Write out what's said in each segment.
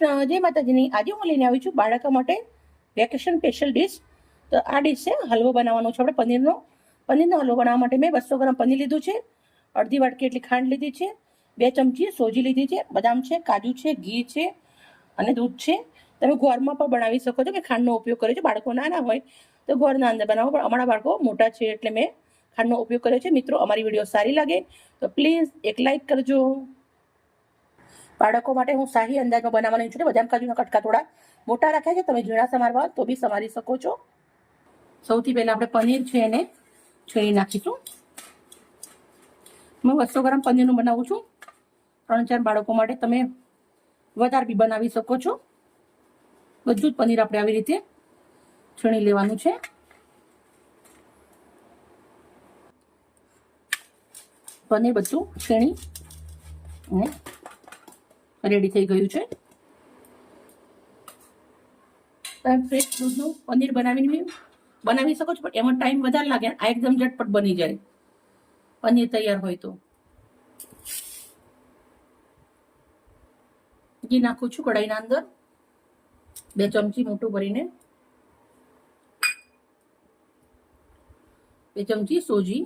કૃષ્ણ, જય માતાજીની. આજે હું લઈને આવી છું બાળકો માટે વેકેશન સ્પેશિયલ ડીશ તો આ ડીશ છે, હલવો બનાવવાનો છે આપણે પનીરનો. પનીરનો હલવો બનાવવા માટે મેં બસો ગ્રામ પનીર લીધું છે. અડધી વાટકી એટલી ખાંડ લીધી છે. બે ચમચી સોજી લીધી છે. બદામ છે, કાજુ છે, ઘી છે અને દૂધ છે. તમે ગોળમાં પણ બનાવી શકો છો કે ખાંડનો ઉપયોગ કર્યો છે. બાળકો નાના હોય તો ગોળના અંદર બનાવો. પણ અમારા બાળકો મોટા છે એટલે મેં ખાંડનો ઉપયોગ કર્યો છે. મિત્રો, અમારી વીડિયો સારી લાગે તો પ્લીઝ એક લાઈક કરજો. બાળકો માટે હું શાહી અંદાજમાં બનાવવાની છું. બદામ કાજુના કટકા થોડા મોટા રાખ્યા છે. તમે ઝીણા સમારવા તો બી સમારી શકો છો. સૌથી પહેલાં આપણે પનીર છે એને છેડી નાખીશું. હું બસો ગ્રામ પનીરનું બનાવું છું. ત્રણ ચાર બાળકો માટે તમે વધારે બી બનાવી શકો છો. બધું જ પનીર આપણે આવી રીતે છીણી લેવાનું છે. પનીર બધું છીણી અને રેડી થઈ ગયું છે? તમે ફ્રેશ દૂધનું પનીર બનાવીને બનાવી શકો છો, પણ એમાં ટાઈમ વધારે લાગે આ એકદમ ઝટપટ બની જાય. પનીર તૈયાર હોય તો. ઘી નાખું છું કઢાઈના અંદર. બે ચમચી મોટું ભરીને. બે ચમચી સોજી.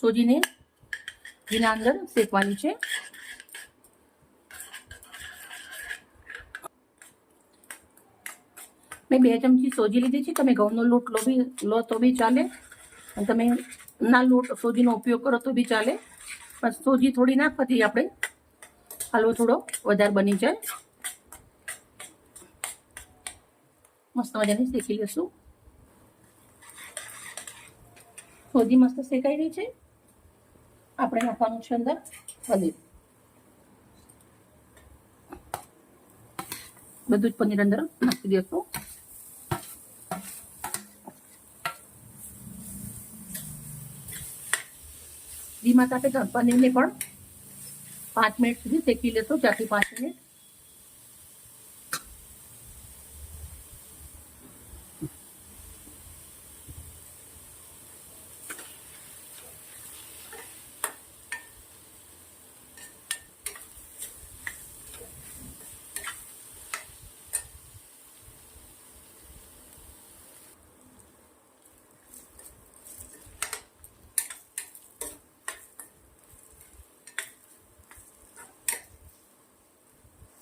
સોજીને ઘીના અંદર શેકવાની છે. મેં બે ચમચી સોજી લીધી છે. તમે ઘઉંનો લોટ લો બી લો તો બી ચાલે. અને તમે ના લોટ સોજીનો ઉપયોગ કરો તો બી ચાલે. પણ સોજી થોડી નાખવાથી આપણે હલવો થોડો વધારે બની જાય. મસ્ત મજાની શેકી લઈશું સોજી મસ્ત શેકાઈ રહી છે. આપણે નાખવાનું છે અંદર પનીર. બધું જ પનીર અંદર નાખી દઈશું ધીમા તાપે પનીરને પણ પાંચ મિનિટ સુધી શેકી લેશું, ચારથી પાંચ મિનિટ.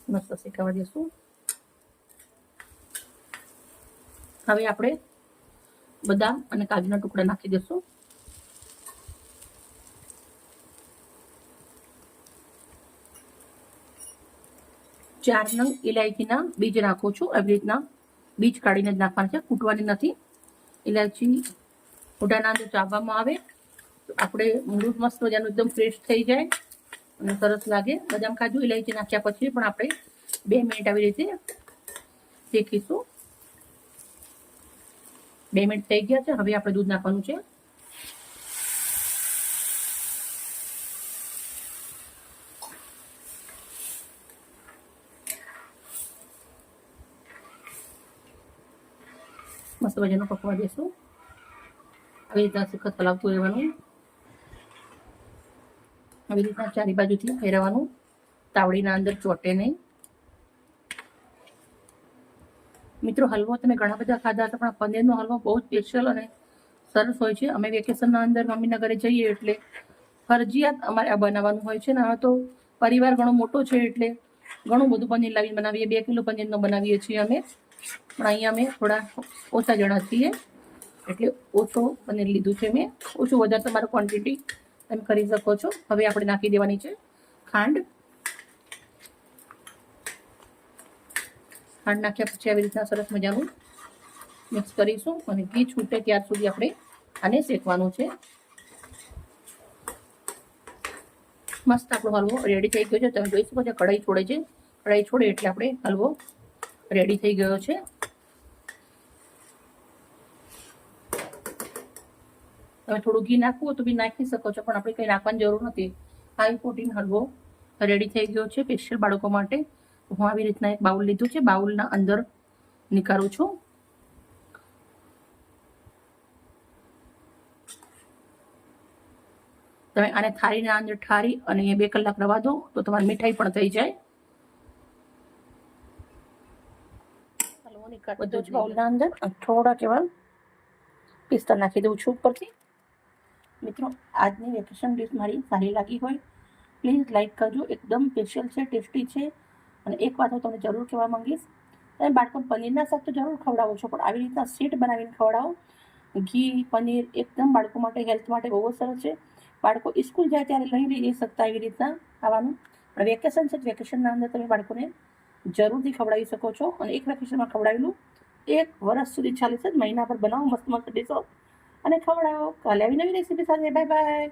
મસ્ત શેકાવા દઈશું હવે આપણે બદામ અને કાજુના ટુકડા નાખી દઈશું ચાર નંગ ઇલાયચીના બીજ નાખું છું. એવી રીતના બીજ કાઢીને જ નાખવાના છે. કૂટવાની નથી. ઇલાયચી મોઢાના અંદર ચાવવામાં આવે. તો આપણે મૂળ મસ્ત મજાનું એકદમ ફ્રેશ થઈ જાય. અને સરસ લાગે. બદામ કાજુ ઇલાયચી નાખ્યા પછી પણ આપણે બે મિનિટ આવી રીતે શેકીશું. બે મિનિટ થઈ ગયા છે. હવે આપણે દૂધ નાખવાનું છે. મસ્ત મજાનું પકવા દેશું. આવી રીતના સખત હલાવતું રહેવાનું. આવી રીતના ચારી બાજુથી ફેરવવાનું. તાવડીના અંદર ચોટે નહીં. મિત્રો, હલવો તમે ઘણા બધા ખાધા હતા, પણ પનીરનો હલવો બહુ સ્પેશિયલ અને સરસ હોય છે. અમે વેકેશનના અંદર મમ્મીના ઘરે જઈએ એટલે ફરજિયાત અમારે આ બનાવવાનું હોય છે ને હવે તો પરિવાર ઘણો મોટો છે એટલે ઘણું બધું પનીર લાવીને બનાવીએ, બે કિલો પનીરનો બનાવીએ છીએ અમે. પણ અહીંયા અમે થોડા ઓછા જણા છીએ એટલે ઓછો પનીર લીધું છે મેં. ઓછું વધારે તમારું ક્વોન્ટિટી તમે કરી શકો છો. હવે આપણે નાખી દેવાની છે ખાંડ. ખાંડ નાખ્યા પછી આવી રીતના સરસ મજાનું મિક્સ કરીશું અને ઘી છૂટે ત્યાર સુધી આપણે આને શેકવાનું છે. મસ્ત આપણો હલવો રેડી થઈ ગયો છે. તમે જોઈ શકો છો કઢાઈ છોડે છે. કઢાઈ છોડે એટલે આપણે હલવો રેડી થઈ ગયો છે. તમે થોડું ઘી નાખવું તો બી નાખી શકો છો પણ આપણે કંઈ નાખવાની જરૂર નથી. હાઈ પ્રોટીન હલવો રેડી થઈ ગયો છે સ્પેશિયલ બાળકો માટે. હું આવી રીતના એક બાઉલ લીધું છે બાઉલના અંદર નીકાળું છું. તમે આને થાળીના અંદર ઠારી અને બે કલાક રવા દો તો તમારી મીઠાઈ પણ થઈ જાય. બધું જ બાઉલના અંદર. થોડાક એવા પિસ્તા નાખી દઉં છું ઉપરથી. મિત્રો, આજની વેકેશન ડીશ મારી સારી લાગી હોય પ્લીઝ લાઇક કરજો. એકદમ સ્પેશિયલ છે ટેસ્ટી છે. અને એક વાત હું તમને જરૂર કહેવા માંગીશ, તમે બાળકો પનીરના શાક તો જરૂર ખવડાવો છો, પણ આવી રીતના સીટ બનાવીને ખવડાવો. ઘી, પનીર એકદમ બાળકો માટે હેલ્થ માટે બહુ જ સરસ છે. બાળકો સ્કૂલ જાય ત્યારે લઈ લઈ શકતા એવી રીતના ખાવાનું. પણ વેકેશન છે વેકેશનના અંદર તમે બાળકોને જરૂરથી ખવડાવી શકો છો. અને એક વેકેશનમાં ખવડાવેલું એક વર્ષ સુધી ચાલે છે. મહિના પર બનાવો, મસ્ત મસ્ત ડીશો અને ખવડાવો. કાલે આવી નવી રેસીપી સાથે. Bye bye